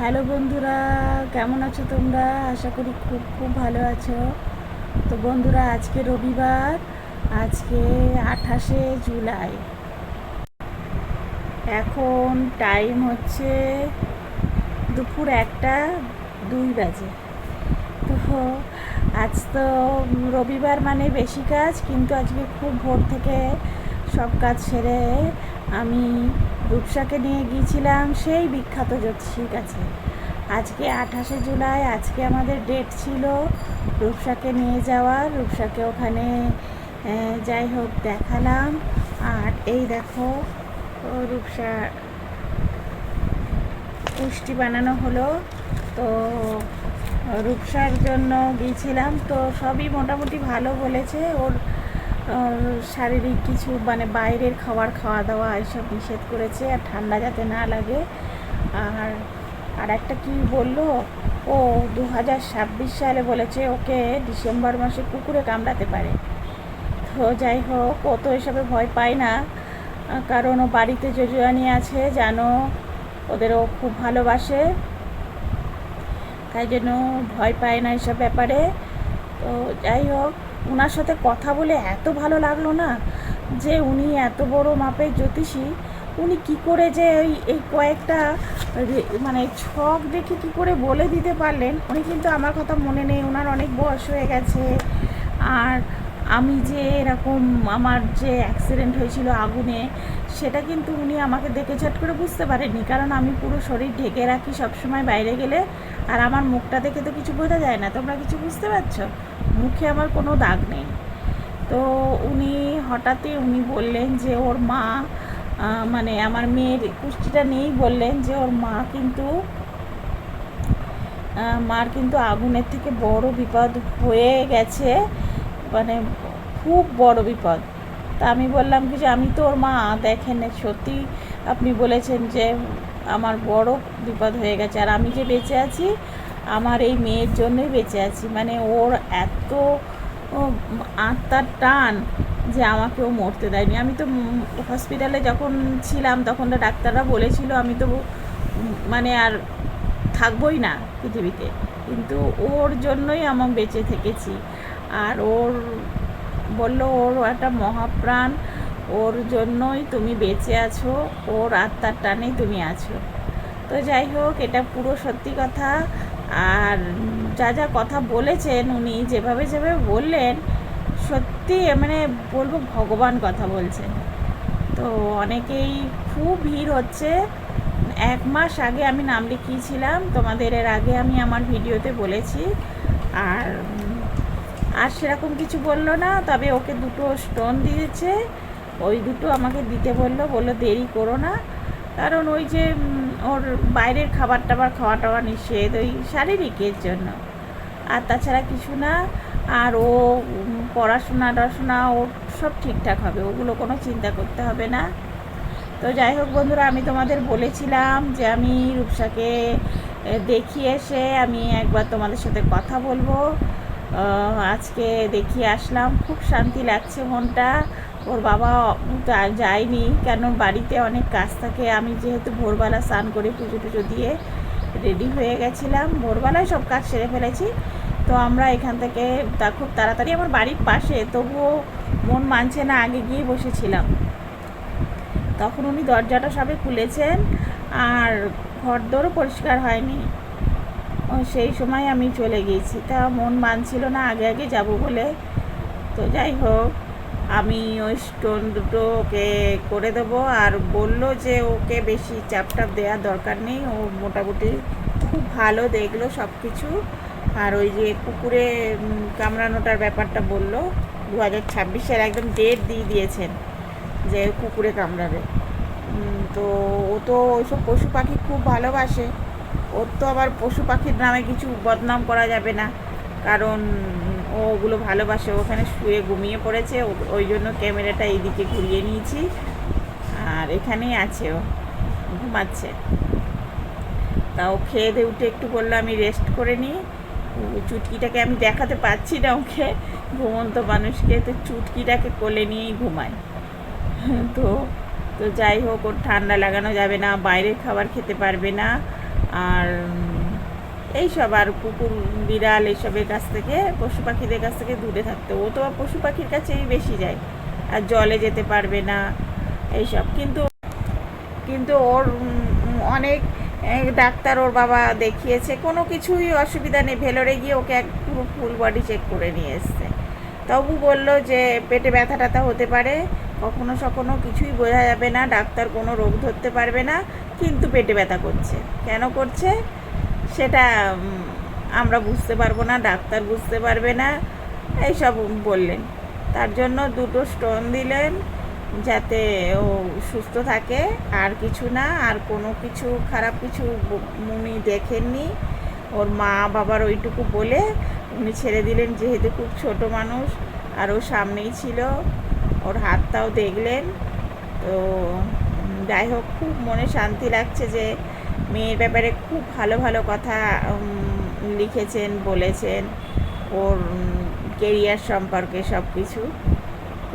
Hello বন্ধুরা, কেমন আছো তোমরা? আশা করি খুব খুব ভালো আছো। তো বন্ধুরা, আজকে রবিবার, আজকে আঠাশে জুলাই। এখন টাইম হচ্ছে দুপুর একটা, দুই বাজে। তো আজ তো রবিবার মানে বেশি কাজ, কিন্তু আজকে খুব ভোর থেকে সব কাজ সেরে আমি রূপসাকে নিয়ে গিয়েছিলাম সেই বিখ্যাত জ্যোতিষীর কাছে। আজকে আঠাশে জুলাই, আজকে আমাদের ডেট ছিল রূপসাকে নিয়ে যাওয়ার রূপসাকে ওখানে যাই হোক, দেখালাম। আর এই দেখো রূপসা পুষ্টি বানানো হলো। তো রূপসার জন্য গিয়েছিলাম। তো সবই মোটামুটি ভালো বলেছে। ওর শারীরিক কিছু মানে বাইরের খাবার খাওয়া দাওয়া এসব নিষেধ করেছে, আর ঠান্ডা যাতে না লাগে। আর আর একটা কি বলল? ও দু হাজার ছাব্বিশ সালে বলেছে ওকে ডিসেম্বর মাসে কুকুরে কামড়াতে পারে। তো যাই হোক, ও তো এসবে ভয় পায় না। কারণ ও বাড়িতে জজুয়ানি আছে, জানো, ওদের ও খুব ভালোবাসে। তাই জন্য ভয় পায় না এসব ব্যাপারে। তো যাই হোক ওনার সাথে কথা বলে এত ভালো লাগল না যে উনি এত বড় মাপের জ্যোতিষী, উনি কি করে যে ওই এই কয়েকটা মানে ছক দেখে কি করে বলে দিতে পারলেন? উনি কিন্তু আমার কথা মনে নেই ওনার অনেক বয়স হয়ে গেছে। আর আমি যে এরকম আমার যে অ্যাক্সিডেন্ট হয়েছিল আগুনে, সেটা কিন্তু উনি আমাকে দেখে ঝট করে বুঝতে পারেননি। কারণ আমি পুরো শরীর ঢেকে রাখি সবসময় বাইরে গেলে। আর আমার মুখটা দেখে তো কিছু বোঝা যায় না। তোমরা কিছু বুঝতে পারছ? মুখে আমার কোনো দাগ নেই। তো উনি হঠাৎই উনি বললেন যে ওর মা মানে আমার মেয়ের কুষ্টিটা নেই বললেন যে ওর মা কিন্তু মার কিন্তু আগুনের থেকে বড় বিপদ হয়ে গেছে মানে খুব বড় বিপদ। তা আমি বললাম কি যে আমি তো ওর মা, দেখেন সত্যি আপনি বলেছেন যে আমার বড় বিপদ হয়ে গেছে। আর আমি যে বেঁচে আছি আমার এই মেয়ের জন্যই বেঁচে আছি। মানে ওর এত আত্মার টান যে আমাকে ও মরতে দেয়নি। আমি তো হসপিটালে যখন ছিলাম তখন ডাক্তাররা বলেছিল আমি তো মানে আর থাকবোই না পৃথিবীতে। কিন্তু ওর জন্যই আমার বেঁচে থেকেছি। আর ওর বলল, ওর একটা মহাপ্রাণ। ওর জন্যই তুমি বেঁচে আছো। ওর আত্মার টানেই তুমি আছো। তো যাই হোক, এটা পুরো সত্যি কথা। আর যা যা কথা বলেছেন, উনি যেভাবে যেভাবে বললেন, সত্যি মানে বলব ভগবান কথা বলছেন। তো অনেকেই খুব ভিড় হচ্ছে। এক মাস আগে আমি নাম লিখিয়েছিলাম, তোমাদের এর আগে আমি আমার ভিডিওতে বলেছি। আর আর সেরকম কিছু বলল না, তবে ওকে দুটো স্টোন দিয়েছে। ওই দুটো আমাকে দিতে বলল বলল দেরি করো না। কারণ ওই যে ওর বাইরের খাবার টাবার খাওয়া টাওয়া নিষেধ ওই শারীরিকের জন্য। আর তাছাড়া কিছু না আর ও পড়াশোনা টড়াশোনা ওর সব ঠিকঠাক হবে ওগুলো কোনো চিন্তা করতে হবে না। তো যাই হোক বন্ধুরা আমি তোমাদের বলেছিলাম যে আমি রূপসাকে এ, দেখিয়ে এসে আমি একবার তোমাদের সাথে কথা বলব। আজকে দেখিয়ে আসলাম খুব শান্তি লাগছে মনটা। ওর বাবা যায়নি, কেন বাড়িতে অনেক কাজ থাকে। আমি যেহেতু ভোরবেলা স্নান করে পুজো টুজো দিয়ে রেডি হয়ে গেছিলাম, ভোরবেলায় সব কাজ সেরে ফেলেছি। তো আমরা এখান থেকে তা খুব তাড়াতাড়ি আমার বাড়ির পাশে, তবুও মন মানছে না, আগে গিয়ে বসেছিলাম। তখন উনি দরজাটা সবে খুলেছেন, আর ঘর দরও পরিষ্কার হয়নি। সেই সময় আমি চলে গিয়েছি। তা মন মানছিল না, আগে আগে যাব বলে। তো যাই হোক আমি ওই স্টোন দুটো ওকে করে দেবো আর বলল যে ওকে বেশি চাপ টাপ দেওয়ার দরকার নেই, ও মোটামুটি খুব ভালো দেখল সব কিছু আর ওই যে কুকুরে কামড়ানোটার ব্যাপারটা বলল দু হাজার ছাব্বিশের একদম ডেট দিয়ে দিয়েছেন যে কুকুরে কামড়াবে। তো ও তো ওইসব পশু পাখি খুব ভালোবাসে। ওর তো আবার পশু পাখির নামে কিছু বদনাম করা যাবে না। কারণ ও ওগুলো ভালোবাসে, ওখানে শুয়ে ঘুমিয়ে পড়েছে ওই জন্য ক্যামেরাটা এইদিকে ঘুরিয়ে নিয়েছি। আর এখানেই আছে ও, ঘুমাচ্ছে। তা ও খেয়ে দিয়ে উঠে একটু বলল, আমি রেস্ট করে নিই চুটকিটাকে আমি দেখাতে পাচ্ছি না ওকে, ঘুমন্ত মানুষকে, তো চুটকিটাকে কোলে নিয়েই ঘুমায়। তো তো যাই হোক, ওর ঠান্ডা লাগানো যাবে না, বাইরের খাবার খেতে পারবে না। আর এইসব আর কুকুর, বিড়াল এইসবের কাছ থেকে, পশু পাখিদের কাছ থেকে দূরে থাকতে ও তো পশু পাখির কাছেই বেশি যায়। আর জলে যেতে পারবে না, এইসব। কিন্তু কিন্তু ওর অনেক ডাক্তার ওর বাবা দেখিয়েছে। কোনো কিছুই অসুবিধা নেই। ভেলোরে গিয়ে ওকে এক পুরো ফুল বডি চেক করে নিয়ে এসছে। তবু বলল যে, পেটে ব্যথা ট্যাথা হতে পারে। কখনো সখনো কিছুই বোঝা যাবে না। ডাক্তার কোনো রোগ ধরতে পারবে না। কিন্তু পেটে ব্যথা করছে। কেন করছে? সেটা আমরা বুঝতে পারব না, ডাক্তার বুঝতে পারবে না, এইসব বললেন। তার জন্য দুটো স্টোন দিলেন যাতে ও সুস্থ থাকে, আর কিছু না, আর কোনো কিছু খারাপ কিছু উনি দেখেননি। ওর মা বাবার ওইটুকু বলে উনি ছেড়ে দিলেন, যেহেতু খুব ছোট মানুষ, আর ও সামনেই ছিল, ওর হাতটাও দেখলেন। তো যাই হোক, খুব মনে শান্তি লাগছে যে মেয়ের ব্যাপারে খুব ভালো ভালো কথা লিখেছেন, বলেছেন, ওর কেরিয়ার সম্পর্কে সব কিছু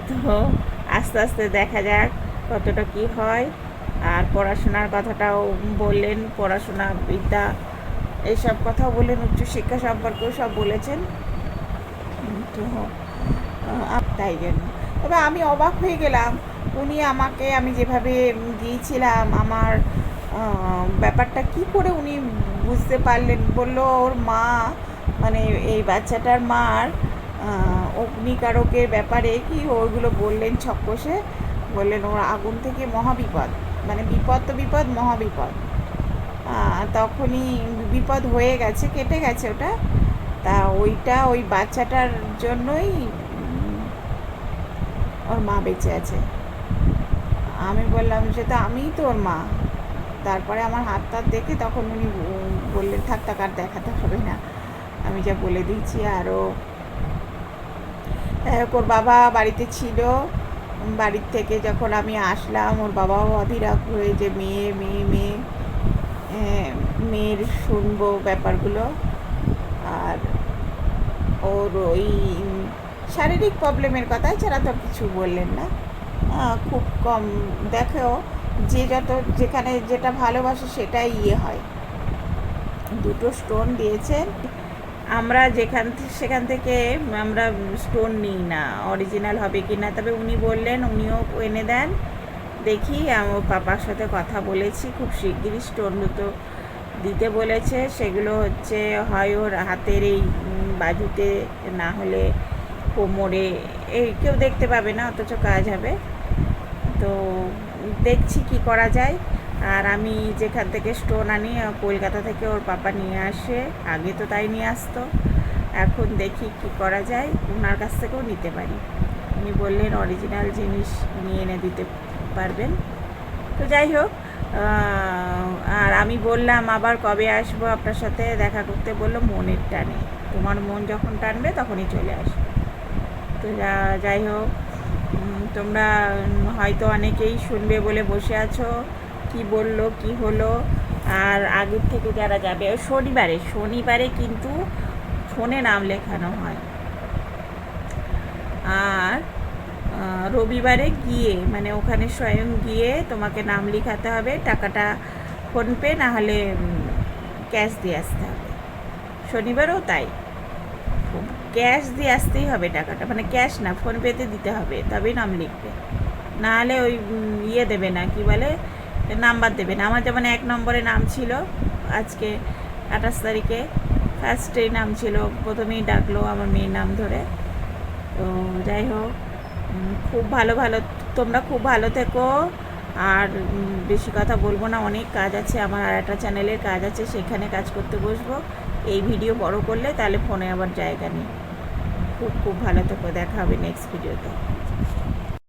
তো আস্তে আস্তে দেখা যাক কতটা কি হয়। আর পড়াশোনার কথাটাও বললেন, পড়াশোনা বিদ্যা এইসব কথাও বললেন, উচ্চশিক্ষা সম্পর্কেও সব বলেছেন। তো তাই জন্য। তবে আমি অবাক হয়ে গেলাম। উনি আমাকে, আমি যেভাবে গিয়েছিলাম আমার ব্যাপারটা কি করে উনি বুঝতে পারলেন? বলল, ওর মা মানে এই বাচ্চাটার মার অগ্নিকারকের ব্যাপারে কি ওইগুলো বললেন ছক্কসে বললেন, ওর আগুন থেকে মহাবিপদ মানে বিপদ তো বিপদ, মহাবিপদ। তখনই বিপদ হয়ে গেছে, কেটে গেছে ওটা। তা ওইটা ওই বাচ্চাটার জন্যই ওর মা বেঁচে আছে। আমি বললাম যে তো আমিই তো ওর মা। তারপরে আমার হাত টাত দেখে তখন উনি বললেন, থাক থাক, আর দেখাতে হবে না। আমি যা বলে দিয়েছি, আরও ওর বাবা বাড়িতে ছিল। বাড়ির থেকে যখন আমি আসলাম, ওর বাবাও অধীরাগ হয়ে যে, মেয়ে মেয়ে মেয়ে। মেয়ের শুনব ব্যাপারগুলো। আর ওর ওই শারীরিক প্রবলেমের কথা ছাড়া তো কিছু বললেন না। খুব কম দেখো যে যত, যেখানে যেটা ভালোবাসে সেটাই ইয়ে হয়। দুটো স্টোন দিয়েছেন। আমরা যেখান সেখান থেকে আমরা স্টোন নিই না। অরিজিনাল হবে কি না তবে উনি বললেন, উনিও এনে দেন। দেখি আমার পাপার সাথে কথা বলেছি, খুব শিগগিরই স্টোন দুটো দিতে বলেছে। সেগুলো হচ্ছে, হয় ওর হাতের এই বাজুতে, না হলে কোমরে, এই কেউ দেখতে পাবে না, অথচ কাজ হবে। তো দেখছি কি করা যায়। আর আমি যেখান থেকে স্টোন আনি, কলকাতা থেকে ওর পাপা নিয়ে আসে। আগে তো তাই নিয়ে আসতো। এখন দেখি কি করা যায়। ওনার কাছ থেকেও নিতে পারি। উনি বললেন অরিজিনাল জিনিস নিয়ে এনে দিতে পারবেন। তো যাই হোক আর আমি বললাম, আবার কবে আসব আপনার সাথে? দেখা করতে বলল, মনের টানে। তোমার মন যখন টানবে, তখনই চলে আসবে। তো যাই হোক তোমরা হয়তো অনেকেই শুনবে বলে বসে আছো। কি বলল, কি হলো? আর আগের থেকে যারা যাবে শনিবারে শনিবারে কিন্তু ফোনে নাম লেখানো হয়। আর রবিবারে গিয়ে মানে ওখানে স্বয়ং গিয়ে তোমাকে নাম লেখাতে হবে, টাকাটা ফোনপে, না হলে ক্যাশ দিয়ে আসতে হবে। শনিবারও তাই। ক্যাশ দিয়ে আসতেই হবে টাকাটা। মানে ক্যাশ না, ফোনপেতে দিতে হবে, তবেই নাম লিখবে। না হলে ওই ইয়ে দেবে না, কি বলে, নাম্বার দেবে না। আমার যেমন এক নম্বরে নাম ছিল আজকে, আঠাশ তারিখে। ফার্স্টেই নাম ছিল, প্রথমেই ডাকলো আমার মেয়ের নাম ধরে। তো যাই হোক খুব ভালো ভালো, তোমরা খুব ভালো থেকো। আর বেশি কথা বলব না, অনেক কাজ আছে। আমার আর একটা চ্যানেলের কাজ আছে, সেখানে কাজ করতে বসবো। এই ভিডিও বড় করলে তাহলে ফোনে আবার জায়গা নেই। খুব খুব ভালো থেকো দেখা হবে নেক্সট ভিডিওতে